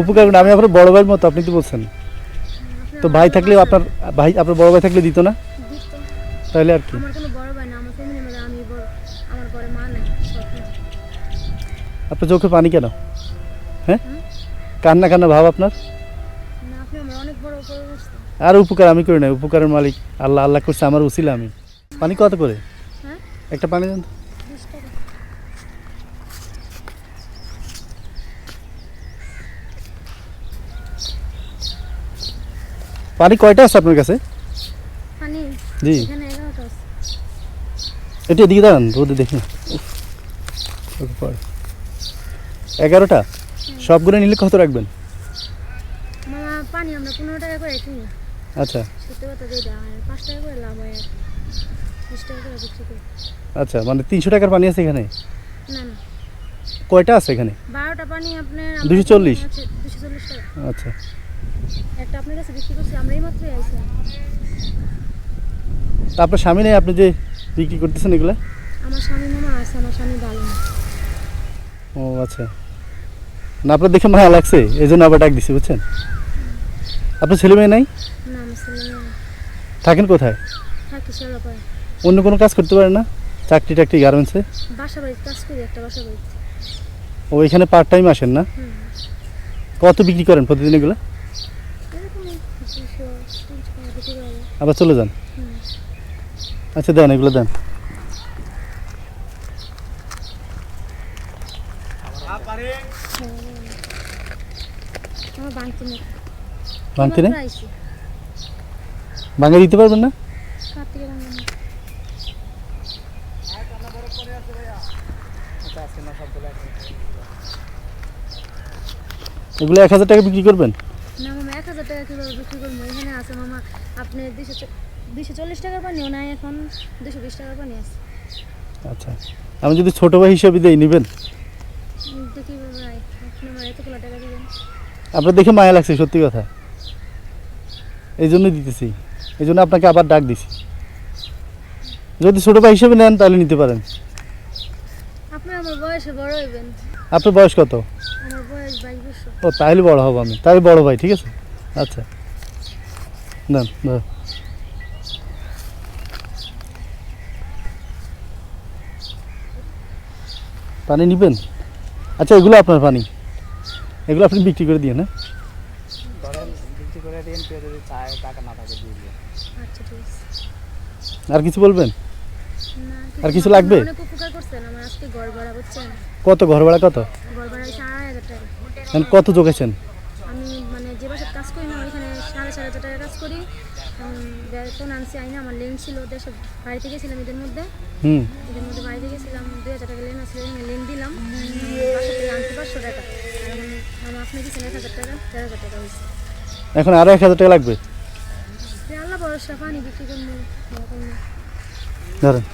উপকার করুন, আমি আপনার বড় ভাইয়ের মতো আপনি তো বলছেন। তো ভাই থাকলে আপনার ভাই আপনার বড় ভাই থাকলে দিত না? তাহলে আর কি। আপনার চোখে পানি কেন? হ্যাঁ? কান্না কান্না ভাব আপনার? আর উপকার আমি করি না উপকারের মালিক আল্লাহ আল্লাহ করছে আমার উচিলা আমি। পানি কত করে? হ্যাঁ? একটা পানি দেন তো। বিশ টাকা পানি কয়টা আছে আপনার কাছে? জি। এগারোটা এদিকে দাঁড়ান রোদে দেখি। এগারোটা? সবগুলো নিলে কত রাখবেন? পানি আমরা পনেরো টাকা করে কিনি। আচ্ছা। সত্যি কথা দিয়ে পাঁচ টাকা করে লাভ হয় আর টাকা করে বিক্রি করি। আচ্ছা মানে তিনশো টাকার পানি আছে এখানে? না না। কয়টা আছে এখানে? বারোটা পানি আপনার 240? দুশো চল্লিশ টাকা। আচ্ছা। একটা আপনার কাছে বিক্রি করছি আমরা এই মাত্রই আইসি তা আপনার স্বামী নেই আপনি যে বিক্রি করতেছেন এগুলো? আমার স্বামী মামা আছে আমার স্বামী ভালো না ও আচ্ছা। না আপনার দেখে মায়া লাগছে এই জন্য আবার ডাক দিছি বুঝছেন? আপনার ছেলে মেয়ে নাই? না আমার ছেলে মেয়ে থাকেন কোথায়? থাকি সেরা অন্য কোনো কাজ করতে পারেন না? চাকরি টাকরি গার্মেন্টসে বাসা বাড়িতে কাজ করি একটা বাসা বাড়িতে। ও এখানে পার্ট টাইম আসেন না? কত বিক্রি করেন প্রতিদিন এগুলো এরকমই দুশো তিনশো টাকা বিক্রি করা যায় আবার চলে যান। আচ্ছা দেন, এগুলো দেন। ভাঙতে দিতে পারবেন না? এগুলো এক হাজার টাকা বিক্রি করবেন? টাকা কীভাবে বিক্রি করব? এখানে আছে মামা আপনি দুশো দুশো চল্লিশ টাকার পানিও নাই এখন দুশো বিশ টাকার পানি আছে। আচ্ছা। আমি যদি ছোটো ভাই হিসেবে দিই নেবেন? টাকা আপনার দেখে মায়া লাগছে সত্যি কথা। এই জন্যই দিতেছি। এই জন্য আপনাকে আবার ডাক দিছি। যদি ছোটো ভাই হিসেবে নেন তাহলে নিতে পারেন। আপনি আমার বয়সে বড় হইবেন। আপনার বয়স কত? আমার বয়স বাইশ বছর। ও তাহলে বড় হব আমি। তাহলে বড় ভাই ঠিক আছে? আচ্ছা। না না পানি নিবেন? আচ্ছা এগুলো আপনার পানি। এগুলো আপনি বিক্রি করে দিয়ে না দিন না থাকে দিয়ে দিন আচ্ছা ঠিক আছে। আর কিছু বলবেন? আর কিছু লাগবে? কত ঘর ভাড়া কত? কত জোগাইছেন আমি মানে যে বাসায় কাজ করি না ওইখানে সাড়ে হাজার টাকা কাজ করি। বেতন আনছি আইনা আমার লেন ছিল দেশে বাড়িতে গেছিলাম এদের মধ্যে। হুম। এদের মধ্যে বাড়িতে গেছিলাম দুই হাজার টাকা লেন আছে লেন দিলাম। বাসা থেকে আনতে পাঁচশো টাকা। আমার আপনি দিচ্ছেন এক হাজার টাকা দেড় হাজার টাকা হয়েছে। এখন আরও এক হাজার টাকা লাগবে? আল্লাহ ভরসা পানি বিক্রি করব। ধরেন।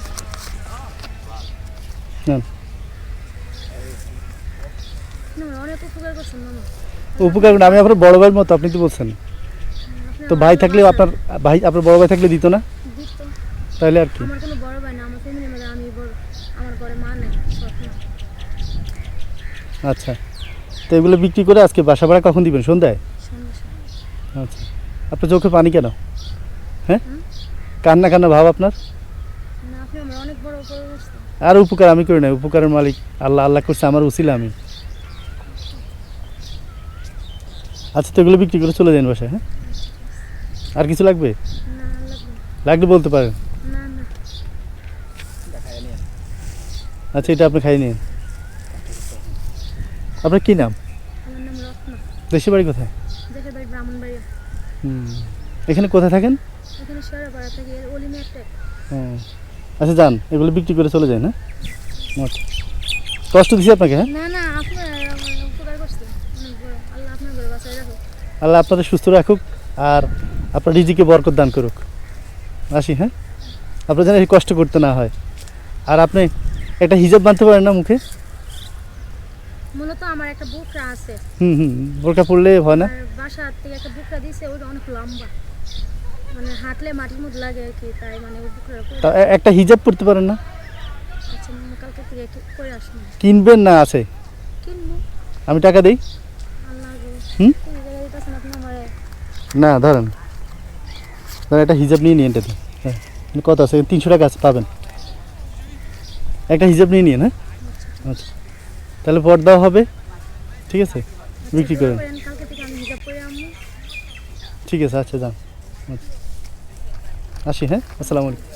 উপকার করুন, আমি আপনার বড় ভাইয়ের মতো আপনি তো বলছেন? তো ভাই বড় থাকলে আপনার ভাই আপনার বড় ভাই থাকলে দিত না? তাহলে আর কি। আমার কোনো বড় ভাই না আমার ফ্যামিলির মধ্যে আমি বড় আমার ঘরে মা নাই আচ্ছা। তো এগুলো বিক্রি করে আজকে বাসা ভাড়া কখন দিবেন? সন্ধ্যায়? আচ্ছা। আপনার চোখে পানি কেন? হ্যাঁ? কান্না কান্না ভাব আপনার? আর উপকার আমি করি না উপকারের মালিক। আল্লাহ আল্লাহ করছে আমার উচিলা আমি। আচ্ছা তো এগুলো বিক্রি করে চলে যান বাসায় হ্যাঁ? আর কিছু লাগবে? লাগলে বলতে পারেন। আচ্ছা এটা আপনি খাই নিন আপনার কী নাম? আমার নাম রত্ন দেশে বাড়ি কোথায়? এখানে কোথায় থাকেন? আচ্ছা যান, এগুলো বিক্রি করে চলে যায় না আচ্ছা। কষ্ট দিছি আপনাকে হ্যাঁ? আল্লাহ আপনাদের সুস্থ রাখুক। আর আপনার রিজিকে বরকত দান করুক। আসি হ্যাঁ? আপনার যেন কষ্ট করতে না হয়। আর আপনি একটা হিজাব বাঁধতে পারেন না মুখে? মূলত আমার একটা বুকরা আছে। হুম হুম বোরকা হয় না? আর বাসা থেকে একটা বুকরা দিয়েছে ওটা অনেক লম্বা। মানে হাঁটলে মাটির মধ্যে লাগে আর কি তাই মানে ওই বুকরা একটা হিজাব পড়তে পারেন না? আচ্ছা কালকে থেকে করে আসব কিনবেন না আছে? কিনবো। আমি টাকা দিই। হুম? না ধরেন। ধরেন একটা হিজাব নিয়ে নিন এটাতে হ্যাঁ কত আছে? তিনশো টাকা আছে, পাবেন। একটা হিজাব নিয়ে নিন হ্যাঁ? আচ্ছা। তাহলে পর্দাও হবে, ঠিক আছে? বিক্রি করেন ঠিক আছে আচ্ছা যান। আচ্ছা। আসি হ্যাঁ? আসসালামু আলাইকুম।